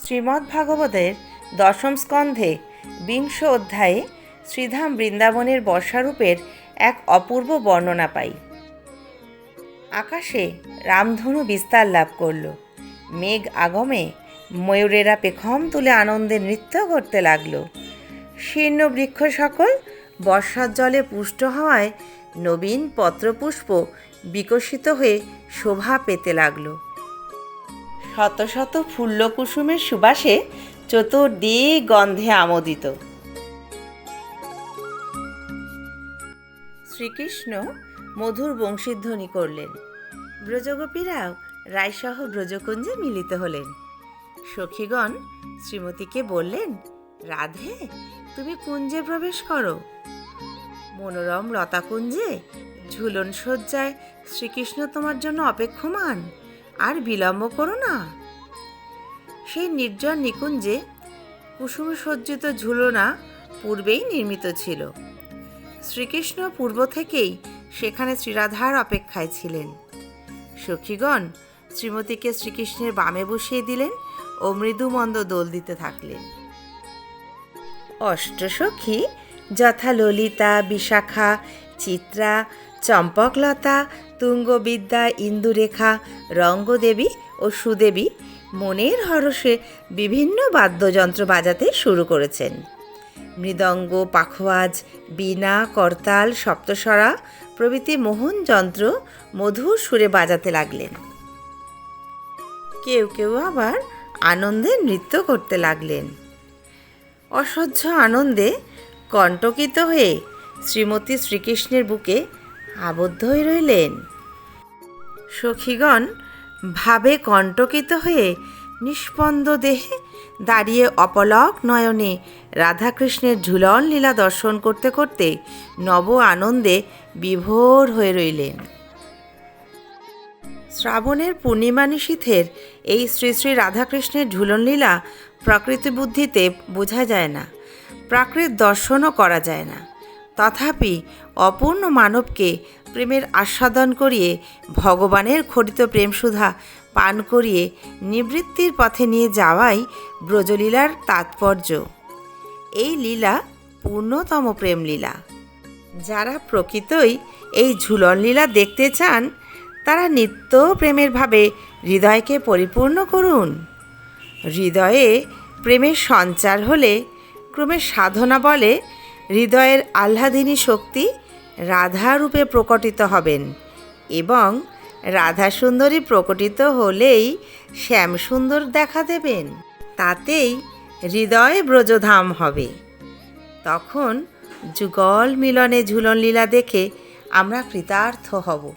শ্রীমদ্ ভাগবতের দশম স্কন্ধে বিংশ অধ্যায়ে শ্রীধাম বৃন্দাবনের বর্ষারূপের এক অপূর্ব বর্ণনা পাই। আকাশে রামধনু বিস্তার লাভ করল। মেঘ আগমে ময়ূরেরা পেখম তুলে আনন্দে নৃত্য করতে লাগল। শীর্ণ বৃক্ষ সকল বর্ষার জলে পুষ্ট হওয়ায় নবীন পত্রপুষ্প বিকশিত হয়ে শোভা পেতে লাগল। শত শত ফুল্লকুসুমের সুবাসে চতুর্দিক গন্ধে আমোদিত। শ্রীকৃষ্ণ মধুর বংশীধ্বনি করলেন। ব্রজগোপীরাও রায়সহ ব্রজকুঞ্জে মিলিত হলেন। সখীগণ শ্রীমতীকে বললেন, রাধে, তুমি কুঞ্জে প্রবেশ করো। মনোরম লতাকুঞ্জে ঝুলন সজ্জায় শ্রীকৃষ্ণ তোমার জন্য অপেক্ষমান। আর বিলম্ব করো না। সেই নির্জন নিকুঞ্জে কুসুম সজ্জিত ঝুলনা পূর্বেই নির্মিত ছিল। শ্রীকৃষ্ণ পূর্ব থেকেই সেখানে শ্রীরাধার অপেক্ষায় ছিলেন। সখীগণ শ্রীমতীকে শ্রীকৃষ্ণের বামে বসিয়ে দিলেন ও মৃদুমন্দ দোল দিতে থাকলেন। অষ্টসখী যথা ললিতা বিশাখা, চিত্রা চম্পকলতা, তুঙ্গবিদ্যা, ইন্দুরেখা, রঙ্গদেবী ও সুদেবী মনের হরষে বিভিন্ন বাদ্যযন্ত্র বাজাতে শুরু করেছেন। মৃদঙ্গ, পাখোয়াজ, বীণা, করতাল সপ্তস্বরা প্রভৃতি মোহন যন্ত্র মধুর সুরে বাজাতে লাগলেন। কেউ কেউ আবার আনন্দে নৃত্য করতে লাগলেন। অসহ্য আনন্দে কণ্টকিত হয়ে শ্রীমতী শ্রীকৃষ্ণের বুকে আবদ্ধ হয়ে রইলেন। সখীগণ ভাবে কণ্টকিত হয়ে নিষ্পন্দ দেহে দাঁড়িয়ে অপলক নয়নে রাধাকৃষ্ণের ঝুলন লীলা দর্শন করতে করতে নব আনন্দে বিভোর হয়ে রইলেন। শ্রাবণের পূর্ণিমা নিশীথের এই শ্রী শ্রী রাধাকৃষ্ণের ঝুলনলীলা প্রকৃতি বুদ্ধিতে বোঝা যায় না, প্রাকৃত দর্শনও করা যায় না। তথাপি অপূর্ণ মানবকে প্রেমের আস্বাদন করিয়ে ভগবানের খরিত প্রেমসুধা পান করিয়ে নিবৃত্তির পথে নিয়ে যাওয়াই ব্রজলীলার তাৎপর্য। এই লীলা পূর্ণতম প্রেম লীলা যারা প্রকৃতই এই ঝুলন লীলা দেখতে চান, তারা নিত্য প্রেমের ভাবে হৃদয়কে পরিপূর্ণ করুন। হৃদয়ে প্রেমের সঞ্চার হলে ক্রমে সাধনা বলে হৃদয়ের আহ্লাদিনী শক্তি রাধারূপে প্রকটিত হবেন এবং রাধা সুন্দরী প্রকটিত হলেই শ্যামসুন্দর দেখা দেবেন। তাতেই হৃদয় ব্রজধাম হবে। তখন যুগল মিলনে ঝুলন লীলা দেখে আমরা কৃতার্থ হব।